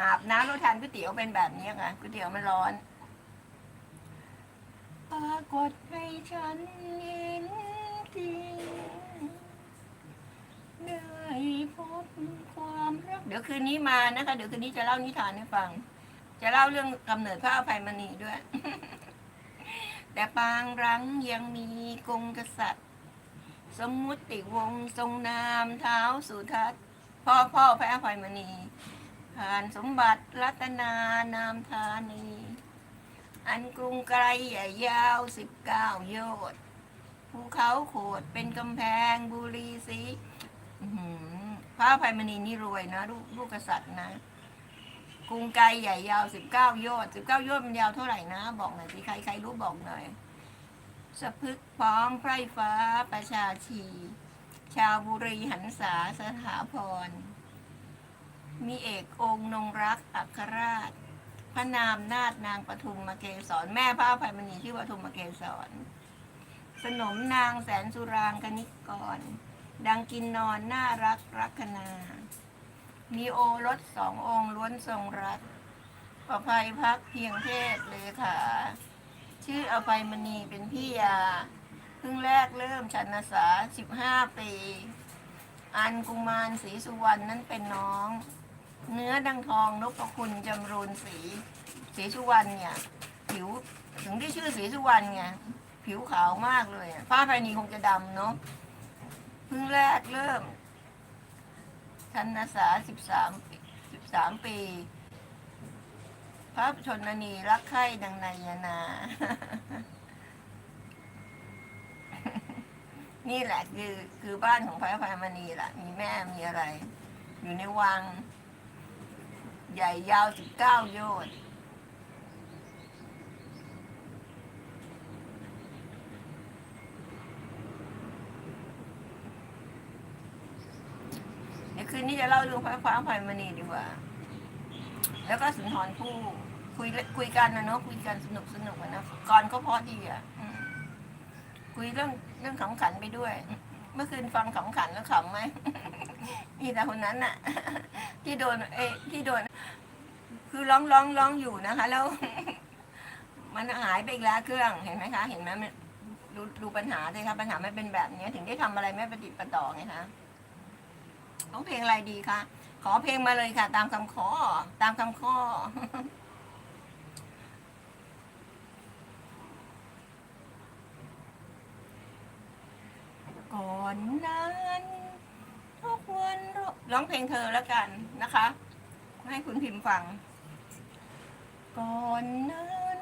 อาบน้ำแล้วทานก๋วยเตี๋ยวเป็นแบบนี้ค่ะก๋วยเตี๋ยวมันร้อน ปรากฏให้ฉันเห็นจริงได้พบความรักเดี๋ยวคืนนี้มานะคะ เดี๋ยวคืนนี้จะเล่านิทานให้ฟัง จะเล่าเรื่องกำเนิดพระอภัยมณีด้วย แต่ปางรังยังมีกงกษัตริย์ สมมุติวงศ์ทรงนามเท้าสุทัศน์พ่อพ่อพระอภัยมณี ผ่านสมบัติรัตนานามธานี อันกรุงไกลใหญ่ยาวสิบเก้าโยชน์ภูเขาโขดเป็นกำแพงบุรีสีหือพระภัยมณีนี่รวยนะลูกลูกกษัตริย์นะกรุงไกลใหญ่ยาวสิบเก้าโยชน์สิบเก้าโยชน์มันยาวเท่าไหร่นะ บอกหน่อยสิใครใครรู้บอกหน่อยสะพึกพร้อมไพร่ฟ้าประชาชี ชาวบุรีหันษาสถาพร มีเอกองค์นงรักอัครราช พระนามนาฏนางปทุมมาเกศรแม่พระอภัยมณีชื่อปทุมมาเกศรสนมนางแสนสุรางคณิกร ดังกินนอนน่ารักรักคณามีโอรสสององค์ล้วนทรงรักประภัยพักเพียงเทศเลขาชื่ออภัยมณีเป็นพี่ยาเพิ่งแรกเริ่มชันษาสิบห้าปี อันกุมารศรีสุวรรณนั้นเป็นน้อง เนื้อดังทองนพคุณจำรูนศรีศรีสุวรรณเนี่ย ผิวถึงที่ชื่อศรีสุวรรณไงผิวขาวมากเลยฝ้าภายนีคงจะดำเนาะเพิ่งแรกเริ่มชันษาสิบสามสิบสามปี พระชนนีรักใคร่ดังนายนา นี่แหละคือคือบ้านของพระอภัยมณีล่ะ มีแม่มีอะไร อยู่ในวัง ใหญ่ยาวสิบเก้าโยชน์เดี๋ยวคืนนี้จะเล่าเรื่องพระฟ้าภัยมณีดีกว่า แล้วก็สุนทรภู่คุยคุยกันนะเนาะคุยกันสนุกสนุกนะก่อนก็พราะดีอะคุยเรื่องเรื่องขำขันไปด้วย เมื่อคืนฟังขำขันแล้วขำไหม มีแต่คนนั้นน่ะ ที่โดนเอ้ยที่โดน คือร้องร้องร้องอยู่นะคะ แล้ว มันหายไปอีกแล้วเครื่องเห็นไหมคะ เห็นไหมมันดูดูปัญหาเลยค่ะปัญหาไม่เป็นแบบนี้ถึงได้ทำอะไรไม่ประดิปต่อไงคะต้องเพลงอะไรดีคะขอเพลงมาเลยค่ะ ตามคำขอ ตามคำข้อก่อนนั้น ร้องเพลงเธอแล้วกันนะคะ ให้คุณพิมพ์ฟัง ก่อนนั้น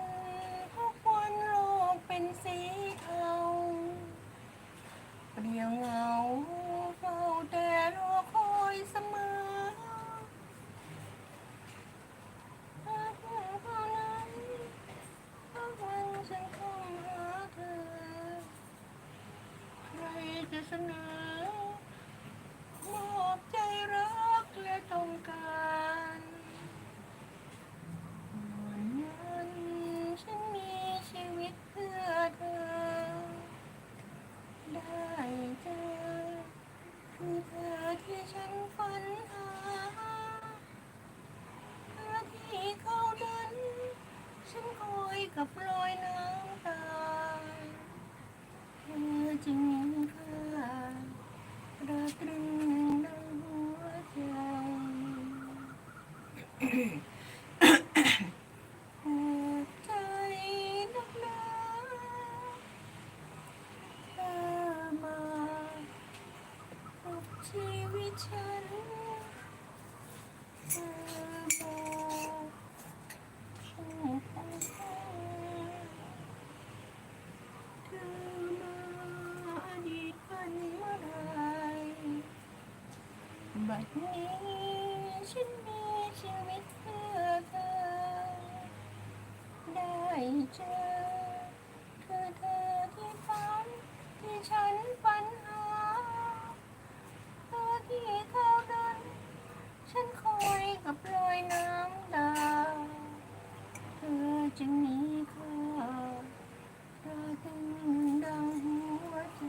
ทุกวันโลกเป็นสีเทาเปลี่ยวเหงาเฝ้าแต่รอคอยเสมอ กับรอยน้ำตา เธอจึงมีค่าระตรึงดังหัวใจผูกใจนักหนาเธอมาปลุกชีวิตฉันเธอบอ บดนี้ฉันมีชีวิตเพื่อเธอ ได้เจอคือเธอที่ฝันที่ฉันฝันหาเธอที่เท่าดัน ฉันคอยกับรอยน้ำตาเธอจึงมีค่าธอตึงดังหัวใจ